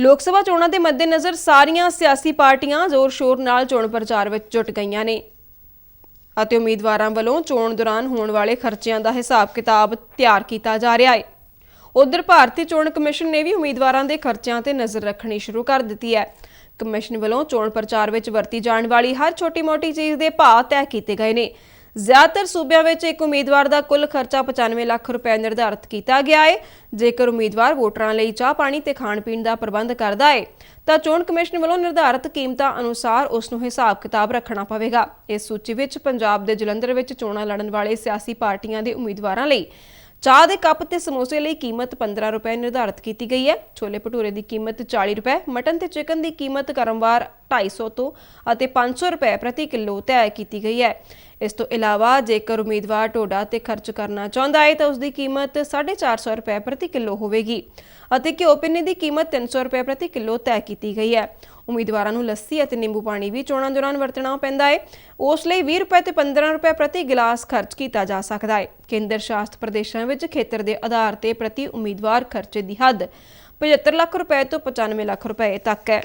ਲੋਕ ਸਭਾ ਚੋਣਾਂ ਦੇ ਮੱਦੇਨਜ਼ਰ ਸਾਰੀਆਂ ਸਿਆਸੀ ਪਾਰਟੀਆਂ ਜ਼ੋਰ-ਸ਼ੋਰ ਨਾਲ ਚੋਣ ਪ੍ਰਚਾਰ ਵਿੱਚ ਜੁਟ ਗਈਆਂ ਨੇ। ਅਤੇ ਉਮੀਦਵਾਰਾਂ ਵੱਲੋਂ ਚੋਣ ਦੌਰਾਨ ਹੋਣ ਵਾਲੇ ਖਰਚਿਆਂ ਦਾ ਹਿਸਾਬ-ਕਿਤਾਬ ਤਿਆਰ ਕੀਤਾ ਜਾ ਰਿਹਾ ਹੈ। ਉਧਰ ਭਾਰਤੀ ਚੋਣ ਕਮਿਸ਼ਨ ਨੇ ਵੀ ਉਮੀਦਵਾਰਾਂ ਦੇ ਖਰਚਿਆਂ ਤੇ ਨਜ਼ਰ ਰੱਖਣੀ ਸ਼ੁਰੂ ਕਰ ਦਿੱਤੀ ਹੈ। ਕਮਿਸ਼ਨ ਵੱਲੋਂ ਚੋਣ ਪ੍ਰਚਾਰ ਵਿੱਚ ਵਰਤੀ ਜਾਣ ਵਾਲੀ ਹਰ ਛੋਟੀ-ਮੋਟੀ ਚੀਜ਼ ਦੇ ਭਾਅ ਤੈਅ ਕੀਤੇ ਗਏ ਨੇ। ਜ਼ਿਆਦਾਤਰ ਸੂਬਿਆਂ ਵਿੱਚ ਇੱਕ ਉਮੀਦਵਾਰ ਦਾ ਕੁੱਲ ਖਰਚਾ 95 ਲੱਖ ਰੁਪਏ ਨਿਰਧਾਰਤ ਕੀਤਾ ਗਿਆ ਹੈ ਜੇਕਰ ਉਮੀਦਵਾਰ ਵੋਟਰਾਂ ਲਈ ਚਾਹ ਪਾਣੀ ਤੇ ਖਾਣ ਪੀਣ ਦਾ ਪ੍ਰਬੰਧ ਕਰਦਾ ਹੈ ਤਾਂ ਚੋਣ ਕਮਿਸ਼ਨ ਵੱਲੋਂ ਨਿਰਧਾਰਤ ਕੀਮਤਾਂ ਅਨੁਸਾਰ ਉਸ ਨੂੰ ਹਿਸਾਬ-ਕਿਤਾਬ ਰੱਖਣਾ ਪਵੇਗਾ। ਇਸ ਸੂਚੀ ਵਿੱਚ ਪੰਜਾਬ ਦੇ ਜਲੰਧਰ ਵਿੱਚ ਚੋਣਾਂ ਲੜਨ ਵਾਲੇ ਸਿਆਸੀ ਪਾਰਟੀਆਂ ਦੇ ਉਮੀਦਵਾਰਾਂ ਲਈ ਚਾਹ ਦੇ ਕੱਪ ਤੇ ਸਮੋਸੇ ਲਈ ਕੀਮਤ 15 ਰੁਪਏ ਨਿਰਧਾਰਤ ਕੀਤੀ ਗਈ ਹੈ। ਛੋਲੇ ਭਟੂਰੇ ਦੀ ਕੀਮਤ 40 ਰੁਪਏ, ਮਟਨ ਤੇ ਚਿਕਨ ਦੀ ਕੀਮਤ ਕਰਮਵਾਰ 250 ਤੋਂ ਅਤੇ 500 ਰੁਪਏ ਪ੍ਰਤੀ ਕਿਲੋ ਤੈਅ ਕੀਤੀ ਗਈ ਹੈ। ਇਸ ਤੋਂ ਇਲਾਵਾ ਜੇਕਰ ਉਮੀਦਵਾਰ ਢੋਡਾ ਤੇ ਖਰਚ ਕਰਨਾ ਚਾਹੁੰਦਾ ਹੈ ਤਾਂ ਉਸ ਦੀ ਕੀਮਤ 450 ਰੁਪਏ ਪ੍ਰਤੀ ਕਿਲੋ ਹੋਵੇਗੀ ਅਤੇ ਘਿਓ ਪਿੰਨੇ ਦੀ ਕੀਮਤ 300 ਰੁਪਏ ਪ੍ਰਤੀ ਕਿਲੋ ਤੈਅ ਕੀਤੀ ਗਈ ਹੈ। ਉਮੀਦਵਾਰਾਂ ਨੂੰ ਲੱਸੀ ਅਤੇ ਨਿੰਬੂ ਪਾਣੀ ਵੀ ਚੋਣਾਂ ਦੌਰਾਨ ਵਰਤਣਾ ਪੈਂਦਾ ਹੈ। ਉਸ ਲਈ 20 ਰੁਪਏ ਤੇ 15 ਰੁਪਏ ਪ੍ਰਤੀ ਗਿਲਾਸ ਖਰਚ ਕੀਤਾ ਜਾ ਸਕਦਾ ਹੈ। ਕੇਂਦਰ ਸ਼ਾਸਤ ਪ੍ਰਦੇਸ਼ਾਂ ਵਿੱਚ ਖੇਤਰ ਦੇ ਆਧਾਰ ਤੇ ਪ੍ਰਤੀ ਉਮੀਦਵਾਰ ਖਰਚੇ ਦੀ ਹੱਦ 75 ਲੱਖ ਰੁਪਏ ਤੋਂ 95 ਲੱਖ ਰੁਪਏ ਤੱਕ ਹੈ।